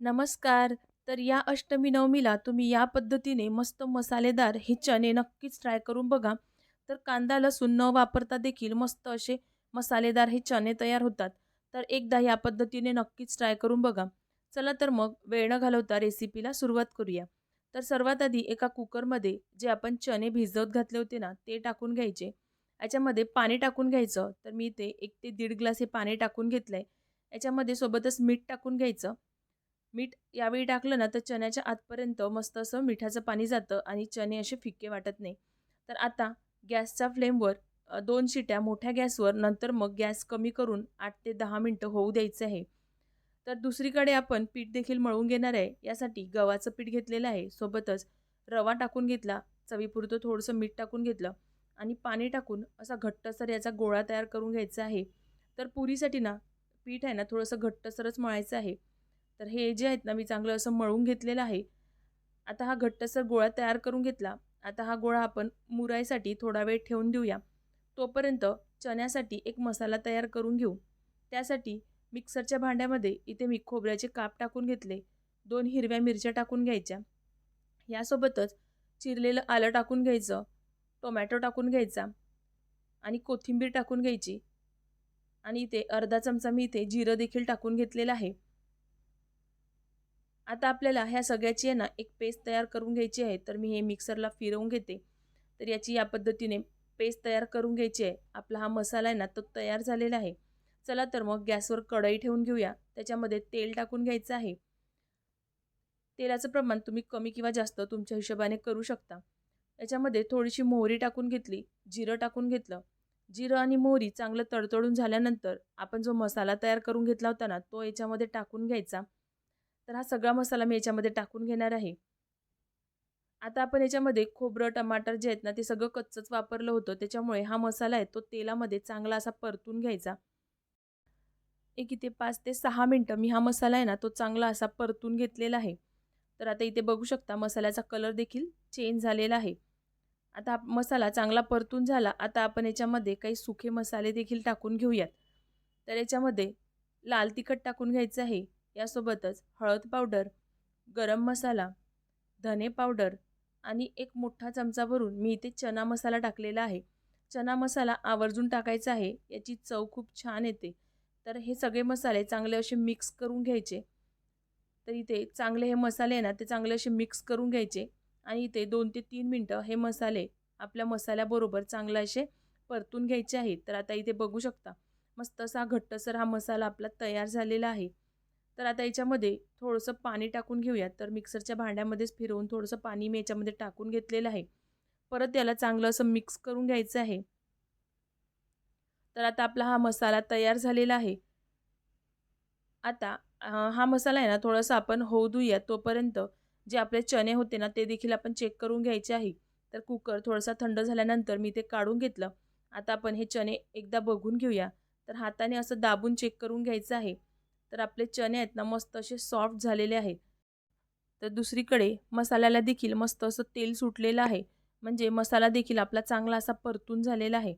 नमस्कार. तर या अष्टमी नवमीला तुम्ही या पद्धतीने मस्त मसालेदार हे चणे नक्कीच ट्राय करून बघा. तर कांदा, लसूण न वापरता देखील मस्त असे मसालेदार हे चणे तयार होतात. तर एकदा या पद्धतीने नक्कीच ट्राय करून बघा. चला तर मग वेळ न घालवता रेसिपीला सुरुवात करूया. तर सर्वात आधी एका कुकरमध्ये जे आपण चणे भिजवत घातले होते ना, ते टाकून घ्यायचे. याच्यामध्ये पाणी टाकून घ्यायचं. तर मी इथे एक ते दीड ग्लास हे पाणी टाकून घेतलं आहे याच्यामध्ये सोबतच मीठ टाकून घ्यायचं. मीठ यावेळी टाकलं ना तर चण्याच्या आतपर्यंत मस्त असं मिठाचं पाणी जातं आणि चणे असे फिक्के वाटत नाही. तर आता गॅसच्या फ्लेमवर दोन शिट्या मोठ्या गॅसवर नंतर मग गॅस कमी करून आठ ते दहा मिनटं होऊ द्यायचं आहे. तर दुसरीकडे आपण पीठ देखील मळून घेणार आहे. यासाठी गव्हाचं पीठ घेतलेलं आहे. सोबतच रवा टाकून घेतला चवीपुरतं थोडंसं मीठ टाकून घेतलं आणि पाणी टाकून असा घट्टसर याचा गोळा तयार करून घ्यायचा आहे. तर पुरीसाठी ना पीठ आहे ना थोडंसं घट्टसरच मळायचं आहे. तर हे जे आहेत ना मी चांगलं असं मळून घेतलेलं आहे. आता हा घट्टसर गोळा तयार करून घेतला. आता हा गोळा आपण मुराईसाठी थोडा वेळ ठेवून देऊया. तोपर्यंत चण्यासाठी एक मसाला तयार करून घेऊ. त्यासाठी मिक्सरच्या भांड्यामध्ये इथे मी खोबऱ्याचे काप टाकून घेतले. दोन हिरव्या मिरच्या टाकून घ्यायच्या. यासोबतच चिरलेलं आलं टाकून घ्यायचं. टोमॅटो टाकून घ्यायचा. आणि कोथिंबीर टाकून घ्यायची. आणि इथे अर्धा चमचा मी इथे जिरं देखील टाकून घेतलेलं आहे. आता आपल्याला ह्या सगळ्याची आहे ना एक पेस्ट तयार करून घ्यायची आहे तर मी हे मिक्सरला फिरवून घेते. तर याची या पद्धतीने पेस्ट तयार करून घ्यायची आहे. आपला हा मसाला आहे ना तो तयार झालेला आहे. चला तर मग गॅसवर कढई ठेवून घेऊया. त्याच्यामध्ये तेल टाकून घ्यायचं आहे. तेलाचं प्रमाण तुम्ही कमी किंवा जास्त तुमच्या हिशोबाने करू शकता. याच्यामध्ये थोडीशी मोहरी टाकून घेतली जिरं टाकून घेतलं. जिरं आणि मोहरी चांगलं तडतडून झाल्यानंतर आपण जो मसाला तयार करून घेतला होता ना तो याच्यामध्ये टाकून घ्यायचा. तर हा सगळा मसाला मी याच्यामध्ये टाकून घेणार आहे. आता आपण याच्यामध्ये खोबरं टमाटर जे आहेत ना ते सगळं कच्चंच वापरलं होतं. त्याच्यामुळे हा मसाला आहे तो तेलामध्ये चांगला असा परतून घ्यायचा. एक इथे पाच ते सहा मिनटं मी हा मसाला आहे ना तो चांगला असा परतून घेतलेला आहे. तर आता इथे बघू शकता मसाल्याचा कलर देखील चेंज झालेला आहे. आता मसाला चांगला परतून झाला. आता आपण याच्यामध्ये काही सुखे मसाले देखील टाकून घेऊयात. तर याच्यामध्ये लाल तिखट टाकून घ्यायचं आहे. यासोबतच हळद पावडर गरम मसाला धने पावडर आणि एक मोठा चमचा भरून मी इथे चना मसाला टाकलेला आहे. चना मसाला आवर्जून टाकायचा आहे याची चव खूप छान येते. तर हे सगळे मसाले चांगले असे मिक्स करून घ्यायचे. तर इथे चांगले हे मसाले ना ते चांगले असे मिक्स करून घ्यायचे आणि इथे दोन ते तीन मिनटं हे मसाले आपल्या मसाल्याबरोबर चांगले असे परतून घ्यायचे आहेत. तर आता इथे बघू शकता मस्त असा घट्टसर हा मसाला आपला तयार झालेला आहे. तर आता याच्यामध्ये थोडंसं पाणी टाकून घेऊयात. तर मिक्सरच्या भांड्यामध्येच फिरवून थोडंसं पाणी मी याच्यामध्ये टाकून घेतलेलं आहे. परत याला चांगलं असं मिक्स करून घ्यायचं आहे. तर आता आपला हा मसाला तयार झालेला आहे. आता हा मसाला आहे ना थोडासा आपण होऊ देऊया तोपर्यंत जे आपले चणे होते ना ते देखील आपण चेक करून घ्यायचे आहे. तर कुकर थोडासा थंड झाल्यानंतर मी ते काढून घेतलं. आता आपण हे चणे एकदा बघून घेऊया. तर हाताने असं दाबून चेक करून घ्यायचं आहे. तर आपले चणे आहेत ना मस्त असे सॉफ्ट झालेले आहे तर दुसरीकडे मसाल्याला देखील मस्त असं तेल सुटलेलं आहे. म्हणजे मसाला देखील आपला चांगला असा परतून झालेला आहे.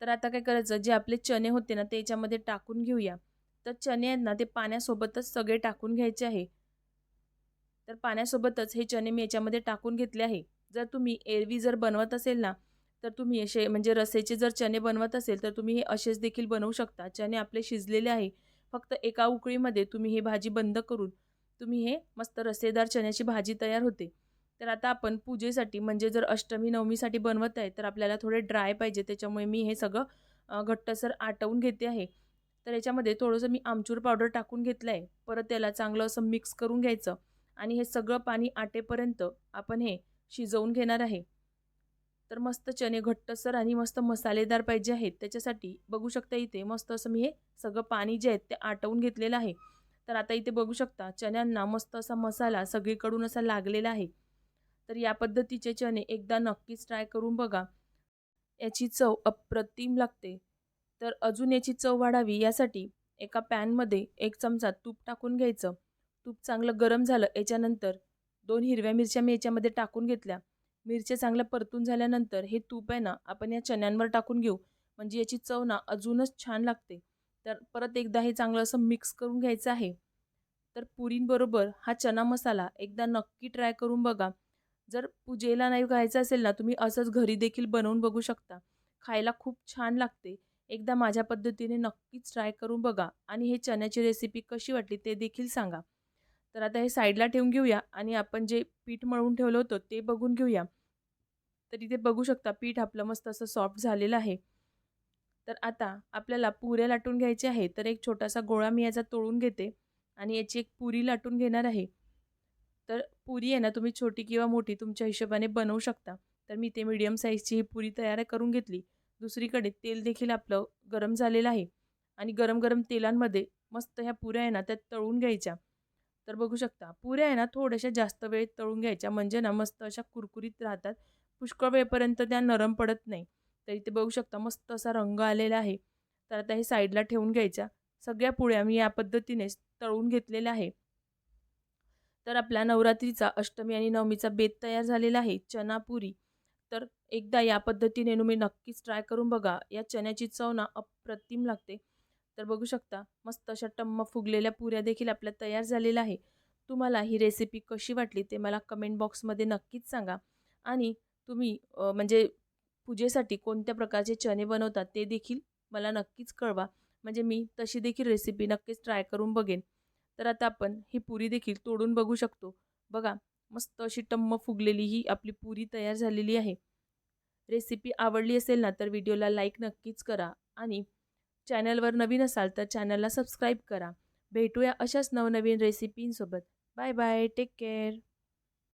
तर आता काय करायचं? जे आपले चणे होते ना ते याच्यामध्ये टाकून घेऊया. तर चणे आहेत ना ते पाण्यासोबतच सगळे टाकून घ्यायचे आहे. तर पाण्यासोबतच हे चणे मी याच्यामध्ये टाकून घेतले आहे. जर तुम्ही एरवी जर बनवत असेल ना तर तुम्ही असे म्हणजे रसेचे जर चणे बनवत असेल तर तुम्ही हे असेच देखील बनवू शकता. चणे आपले शिजलेले आहे. फक्त एका उकळीमध्ये तुम्ही ही भाजी बंद करून तुम्ही हे मस्त रसेदार चण्याची भाजी तयार होते. तर आता आपण पूजेसाठी म्हणजे जर अष्टमी नवमीसाठी बनवत आहे तर आपल्याला थोडे ड्राय पाहिजे. त्याच्यामुळे मी हे सगळं घट्टसर आटवून घेते आहे. तर याच्यामध्ये थोडंसं मी आमचूर पावडर टाकून घेतलं आहे परत त्याला चांगलं असं मिक्स करून घ्यायचं. आणि हे सगळं पाणी आटेपर्यंत आपण हे शिजवून घेणार आहे. तर मस्त चणे घट्टसर आणि मस्त मसालेदार पाहिजे आहेत. त्याच्यासाठी बघू शकता इथे मस्त असं मी हे सगळं पाणी जे आहेत ते आटवून घेतलेलं आहे. तर आता इथे बघू शकता चण्यांना मस्त असा मसाला सगळीकडून असा लागलेला आहे. तर या पद्धतीचे चणे एकदा नक्कीच ट्राय करून बघा. याची चव अप्रतिम लागते. तर अजून याची चव वाढावी यासाठी एका पॅनमध्ये एक चमचा तूप टाकून घ्यायचं. तूप चांगलं गरम झालं याच्यानंतर दोन हिरव्या मिरच्या मी याच्यामध्ये टाकून घेतल्या. मिरच्या चांगल्या परतून झाल्यानंतर हे तूप आहे ना आपण या चण्यांवर टाकून घेऊ. म्हणजे याची चव ना अजूनच छान लागते. तर परत एकदा हे चांगलं असं मिक्स करून घ्यायचं आहे. तर पुरींबरोबर हा चना मसाला एकदा नक्की ट्राय करून बघा. जर पूजेला नाही खायचं असेल ना तुम्ही असंच घरी देखील बनवून बघू शकता. खायला खूप छान लागते. एकदा माझ्या पद्धतीने नक्कीच ट्राय करून बघा. आणि हे चण्याची रेसिपी कशी वाटली ते देखील सांगा. तर आता हे साईडला ठेवून घेऊया आणि आपण जे पीठ मळून ठेवलं होतं ते बघून घेऊया. तर इथे बघू शकता पीठ आपलं मस्त असं सॉफ्ट झालेलं आहे. तर आता आपल्याला पुऱ्या लाटून घ्यायचे आहे तर एक छोटासा गोळा मी याचा तोळून घेते आणि याची एक पुरी लाटून घेणार आहे. तर पुरी आहे ना तुम्ही छोटी किंवा मोठी तुमच्या हिशोबाने बनवू शकता. तर मी ते मीडियम साईजची ही पुरी तयार करून घेतली. दुसरीकडे तेल देखील आपलं गरम झालेलं आहे. आणि गरम गरम तेलांमध्ये मस्त ह्या पुऱ्या आहे ना त्या तळून घ्यायच्या. तर बघू शकता पुऱ्या आहे ना थोड्याशा जास्त वेळ तळून घ्यायच्या. म्हणजे ना मस्त अशा कुरकुरीत राहतात. पुष्कळ वेळपर्यंत त्या नरम पडत नाही. तर इथे बघू शकता मस्त असा रंग आलेला आहे. तर आता हे साईडला ठेवून घ्यायच्या. सगळ्या पुळ्या मी या पद्धतीने तळून घेतलेल्या आहे. तर आपल्या नवरात्रीचा अष्टमी आणि नवमीचा बेत तयार झालेला आहे चनापुरी तर एकदा या पद्धतीने तुम्ही नक्कीच ट्राय करून बघा. या चण्याची चव ना अप्रतिम लागते. तर बघू शकता मस्त अशा टम्म फुगलेल्या पुऱ्या देखील आपल्या तयार झालेल्या आहे. तुम्हाला ही रेसिपी कशी वाटली ते मला कमेंट बॉक्समध्ये नक्कीच सांगा. आणि तुम्ही म्हणजे पूजेसाठी कोणत्या प्रकारचे चणे बनवतात ते देखील मला नक्कीच कळवा. म्हणजे मी तशी देखील रेसिपी नक्कीच ट्राय करून बघेन. तर आता आपण ही पुरी देखील तोडून बघू शकतो. बघा मस्त अशी टम्म फुगलेली ही आपली पुरी तयार झालेली आहे. रेसिपी आवडली असेल ना तर व्हिडिओला लाईक नक्कीच करा. आणि चॅनलवर नवीन असाल तर चॅनलला सबस्क्राईब करा. भेटूया अशाच नवनवीन रेसिपींसोबत. Bye bye. Take care.